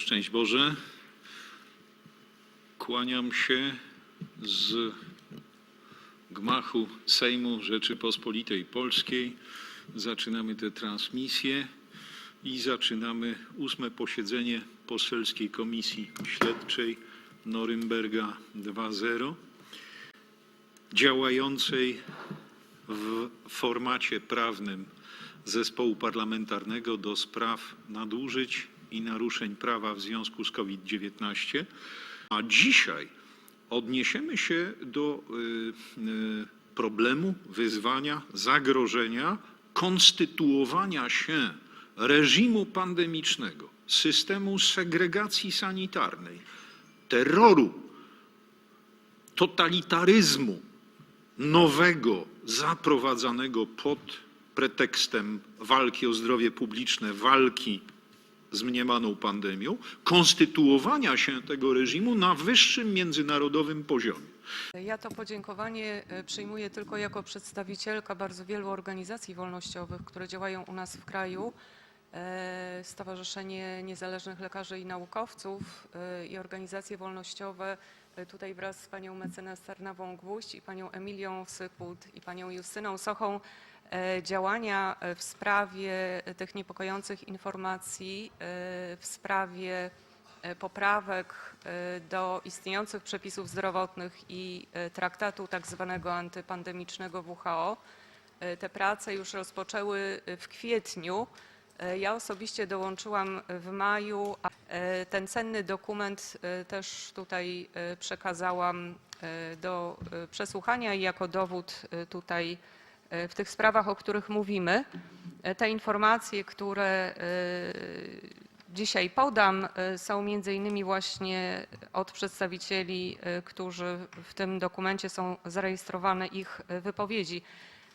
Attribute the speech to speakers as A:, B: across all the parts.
A: Szczęść Boże. Kłaniam się z gmachu Sejmu Rzeczypospolitej Polskiej. Zaczynamy tę transmisję i zaczynamy ósme posiedzenie Poselskiej Komisji Śledczej Norymberga 2.0 działającej w formacie prawnym Zespołu Parlamentarnego do spraw nadużyć i naruszeń prawa w związku z COVID-19. A dzisiaj odniesiemy się do y, y, problemu, wyzwania, zagrożenia konstytuowania się reżimu pandemicznego, systemu segregacji sanitarnej, terroru, totalitaryzmu nowego, zaprowadzanego pod pretekstem walki o zdrowie publiczne, walki z mniemaną pandemią, konstytuowania się tego reżimu na wyższym międzynarodowym poziomie.
B: Ja to podziękowanie e, przyjmuję tylko jako przedstawicielka bardzo wielu organizacji wolnościowych, które działają u nas w kraju. E, Stowarzyszenie Niezależnych Lekarzy i Naukowców e, i organizacje wolnościowe tutaj wraz z panią mecenas Tarnawą Gwóźdź i panią Emilią Syput i panią Justyną Sochą działania e, w sprawie tych niepokojących informacji, e, w sprawie e, poprawek e, do istniejących przepisów zdrowotnych i e, traktatu tak zwanego antypandemicznego WHO. E, Te prace już rozpoczęły w kwietniu. E, Ja osobiście dołączyłam w maju. a, e, Ten cenny dokument e, też tutaj e, przekazałam e, do e, przesłuchania i jako dowód e, tutaj e, w tych sprawach, o których mówimy. E, Te informacje, które e, dzisiaj podam, e, są między innymi właśnie od przedstawicieli, e, którzy w tym dokumencie są zarejestrowane ich e, wypowiedzi.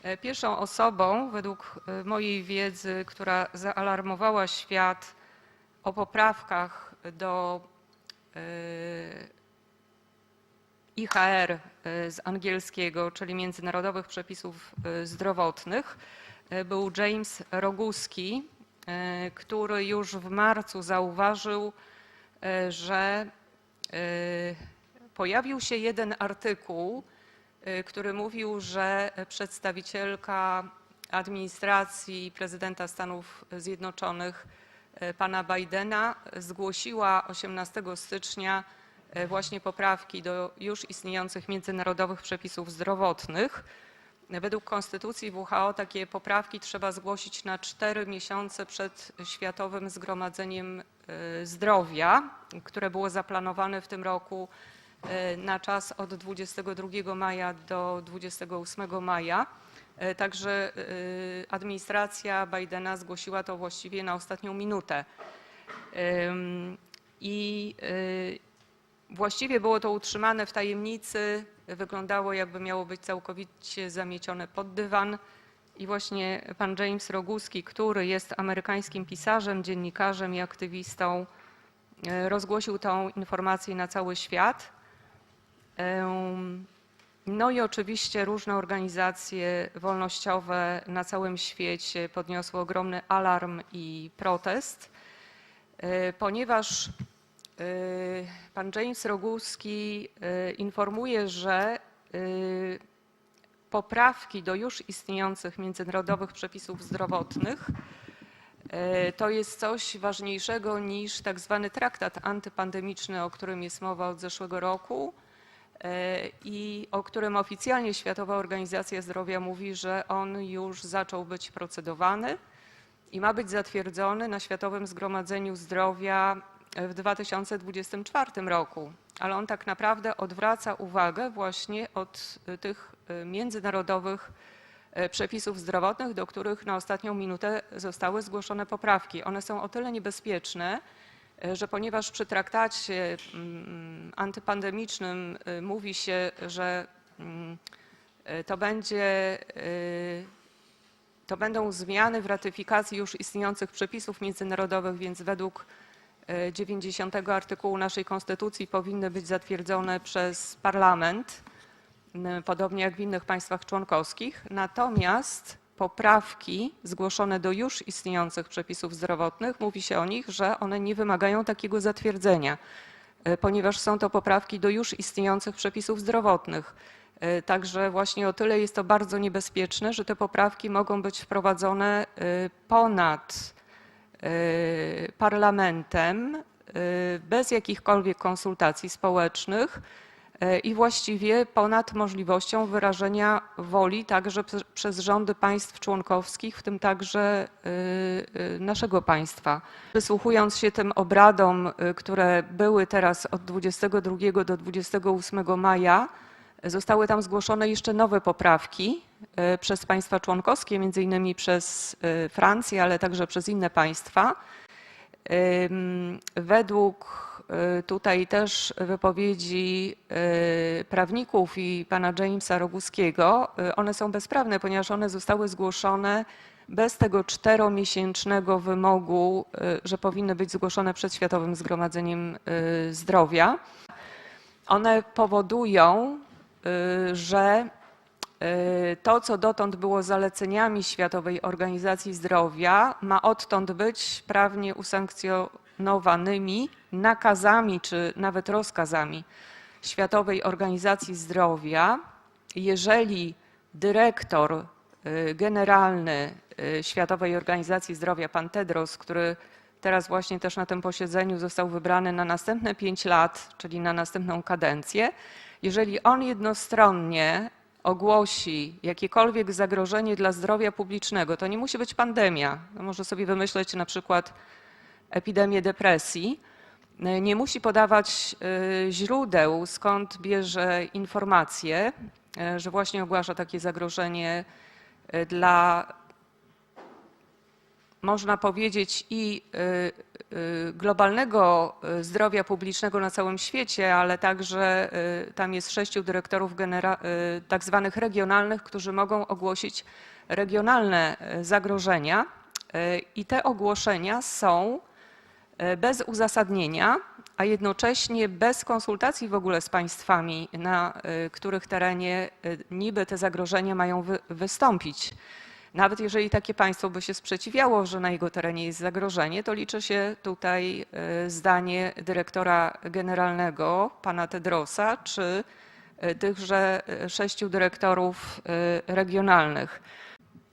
B: E, Pierwszą osobą, według e, mojej wiedzy, która zaalarmowała świat o poprawkach do e, IHR e, z angielskiego, czyli Międzynarodowych Przepisów e, Zdrowotnych, e, był James Roguski, który już w marcu zauważył, że pojawił się jeden artykuł, który mówił, że przedstawicielka administracji prezydenta Stanów Zjednoczonych pana Bidena zgłosiła 18 stycznia właśnie poprawki do już istniejących międzynarodowych przepisów zdrowotnych. Według konstytucji WHO takie poprawki trzeba zgłosić na cztery miesiące przed Światowym Zgromadzeniem e, Zdrowia, które było zaplanowane w tym roku e, na czas od 22 maja do 28 maja. E, Także e, administracja Bidena zgłosiła to właściwie na ostatnią minutę. I e, właściwie było to utrzymane w tajemnicy, wyglądało jakby miało być całkowicie zamiecione pod dywan. I właśnie pan James Roguski, który jest amerykańskim pisarzem, dziennikarzem i aktywistą, e, rozgłosił tą informację na cały świat. No i oczywiście różne organizacje wolnościowe na całym świecie podniosły ogromny alarm i protest, e, ponieważ pan James Roguski e, informuje, że e, poprawki do już istniejących międzynarodowych przepisów zdrowotnych e, to jest coś ważniejszego niż tak zwany traktat antypandemiczny, o którym jest mowa od zeszłego roku i o którym oficjalnie Światowa Organizacja Zdrowia mówi, że on już zaczął być procedowany i ma być zatwierdzony na Światowym Zgromadzeniu Zdrowia w 2024 roku. Ale on tak naprawdę odwraca uwagę właśnie od y, tych y, międzynarodowych y, przepisów zdrowotnych, do których na ostatnią minutę zostały zgłoszone poprawki. One są o tyle niebezpieczne, że ponieważ przy traktacie mm, antypandemicznym mówi się, że mm, to będzie to będą zmiany w ratyfikacji już istniejących przepisów międzynarodowych, więc według e, 90 artykułu naszej Konstytucji powinny być zatwierdzone przez Parlament, podobnie jak w innych państwach członkowskich. Natomiast poprawki zgłoszone do już istniejących przepisów zdrowotnych, mówi się o nich, że one nie wymagają takiego zatwierdzenia, e, ponieważ są to poprawki do już istniejących przepisów zdrowotnych. E, Także właśnie o tyle jest to bardzo niebezpieczne, że te poprawki mogą być wprowadzone e, ponad parlamentem, e, bez jakichkolwiek konsultacji społecznych e, i właściwie ponad możliwością wyrażenia woli także prze- przez rządy państw członkowskich, w tym także naszego państwa. Wysłuchując się tym obradom, które były teraz od 22 do 28 maja, Zostały tam zgłoszone jeszcze nowe poprawki e, przez państwa członkowskie, między innymi przez e, Francję, ale także przez inne państwa. Według e, tutaj też wypowiedzi prawników i pana Jamesa Roguskiego, one są bezprawne, ponieważ one zostały zgłoszone bez tego czteromiesięcznego wymogu, że powinny być zgłoszone przed Światowym Zgromadzeniem Zdrowia. One powodują, że y, to, co dotąd było zaleceniami Światowej Organizacji Zdrowia, ma odtąd być prawnie usankcjonowanymi nakazami czy nawet rozkazami Światowej Organizacji Zdrowia. Jeżeli dyrektor y, generalny y, Światowej Organizacji Zdrowia, pan Tedros, który teraz właśnie też na tym posiedzeniu został wybrany na następne pięć lat, czyli na następną kadencję, jeżeli on jednostronnie ogłosi jakiekolwiek zagrożenie dla zdrowia publicznego, to nie musi być pandemia. No może sobie wymyśleć na przykład epidemię depresji. Nie musi podawać y, źródeł, skąd bierze informacje, y, że właśnie ogłasza takie zagrożenie y, dla można powiedzieć, i y, y, globalnego y, zdrowia publicznego na całym świecie, ale także tam jest sześciu dyrektorów tak zwanych regionalnych, którzy mogą ogłosić regionalne zagrożenia. I te ogłoszenia są bez uzasadnienia, a jednocześnie bez konsultacji w ogóle z państwami, na których terenie niby te zagrożenia mają wy- wystąpić. Nawet jeżeli takie państwo by się sprzeciwiało, że na jego terenie jest zagrożenie, to liczy się tutaj e, zdanie dyrektora generalnego, pana Tedrosa, czy e, tychże e, sześciu dyrektorów regionalnych.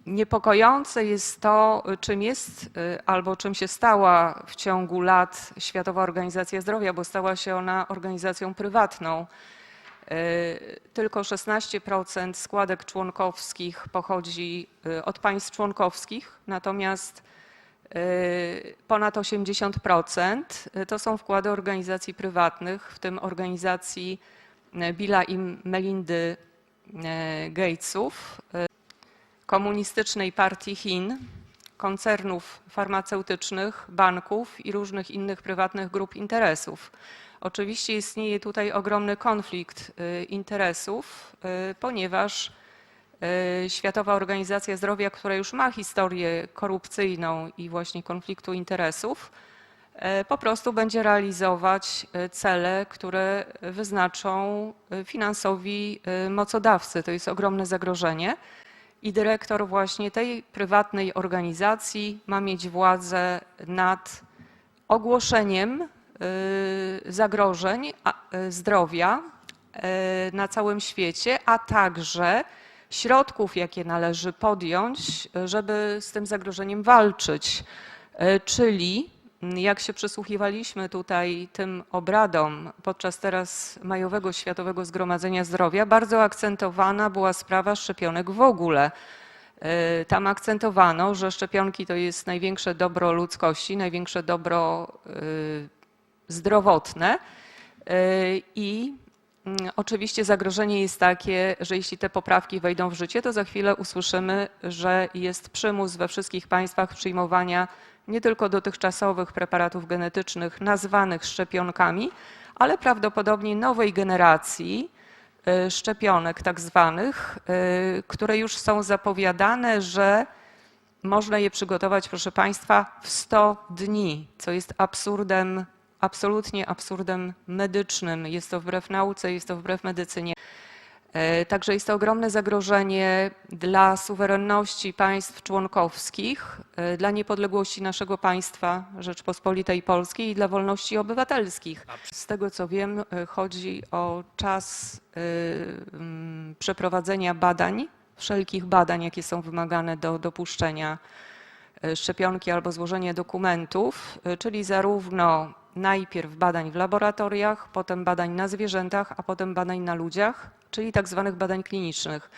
B: Niepokojące jest to, czym jest y, albo czym się stała w ciągu lat Światowa Organizacja Zdrowia, bo stała się ona organizacją prywatną. Y, Tylko 16% składek członkowskich pochodzi y, od państw członkowskich, natomiast y, ponad 80% to są wkłady organizacji prywatnych, w tym organizacji Billa i Melindy Gatesów, komunistycznej partii Chin, koncernów farmaceutycznych, banków i różnych innych prywatnych grup interesów. Oczywiście istnieje tutaj ogromny konflikt y, interesów, y, ponieważ y, Światowa Organizacja Zdrowia, która już ma historię korupcyjną i właśnie konfliktu interesów, po prostu będzie realizować cele, które wyznaczą finansowi mocodawcy. To jest ogromne zagrożenie. I dyrektor właśnie tej prywatnej organizacji ma mieć władzę nad ogłoszeniem y, zagrożeń y, zdrowia y, na całym świecie, a także środków, jakie należy podjąć, żeby z tym zagrożeniem walczyć. Czyli, jak się przysłuchiwaliśmy tutaj tym obradom podczas teraz Majowego Światowego Zgromadzenia Zdrowia, bardzo akcentowana była sprawa szczepionek w ogóle. Y, Tam akcentowano, że szczepionki to jest największe dobro ludzkości, największe dobro y, zdrowotne. Y, I mm, oczywiście zagrożenie jest takie, że jeśli te poprawki wejdą w życie, to za chwilę usłyszymy, że jest przymus we wszystkich państwach przyjmowania nie tylko dotychczasowych preparatów genetycznych nazwanych szczepionkami, ale prawdopodobnie nowej generacji y, szczepionek tak zwanych, y, które już są zapowiadane, że można je przygotować, proszę Państwa, w 100 dni, co jest absurdem, absolutnie absurdem medycznym. Jest to wbrew nauce, jest to wbrew medycynie. E, Także jest to ogromne zagrożenie dla suwerenności państw członkowskich, e, dla niepodległości naszego państwa Rzeczpospolitej Polskiej i dla wolności obywatelskich. Z tego co wiem, e, chodzi o czas przeprowadzenia badań, wszelkich badań, jakie są wymagane do dopuszczenia szczepionki albo złożenie dokumentów, czyli zarówno najpierw badań w laboratoriach, potem badań na zwierzętach, a potem badań na ludziach, czyli tak zwanych badań klinicznych.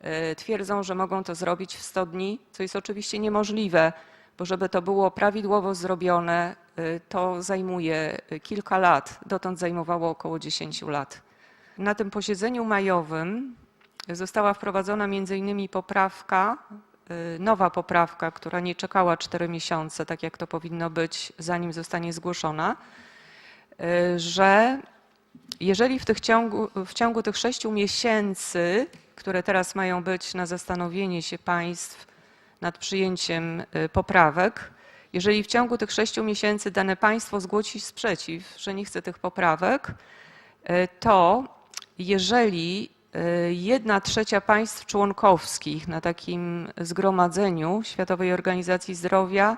B: E, Twierdzą, że mogą to zrobić w 100 dni, co jest oczywiście niemożliwe, bo żeby to było prawidłowo zrobione, e, to zajmuje e, kilka lat. Dotąd zajmowało około 10 lat. Na tym posiedzeniu majowym została wprowadzona między innymi poprawka, nowa poprawka, która nie czekała 4 miesiące, tak jak to powinno być, zanim zostanie zgłoszona, y, że jeżeli w, tych ciągu, w ciągu tych 6 miesięcy, które teraz mają być na zastanowienie się państw nad przyjęciem y, poprawek, jeżeli w ciągu tych 6 miesięcy dane państwo zgłosi sprzeciw, że nie chce tych poprawek, y, to jeżeli y, jedna trzecia państw członkowskich na takim zgromadzeniu Światowej Organizacji Zdrowia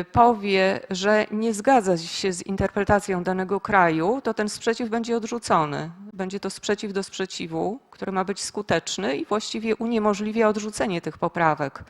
B: y, powie, że nie zgadza się z interpretacją danego kraju, to ten sprzeciw będzie odrzucony. Będzie to sprzeciw do sprzeciwu, który ma być skuteczny i właściwie uniemożliwia odrzucenie tych poprawek.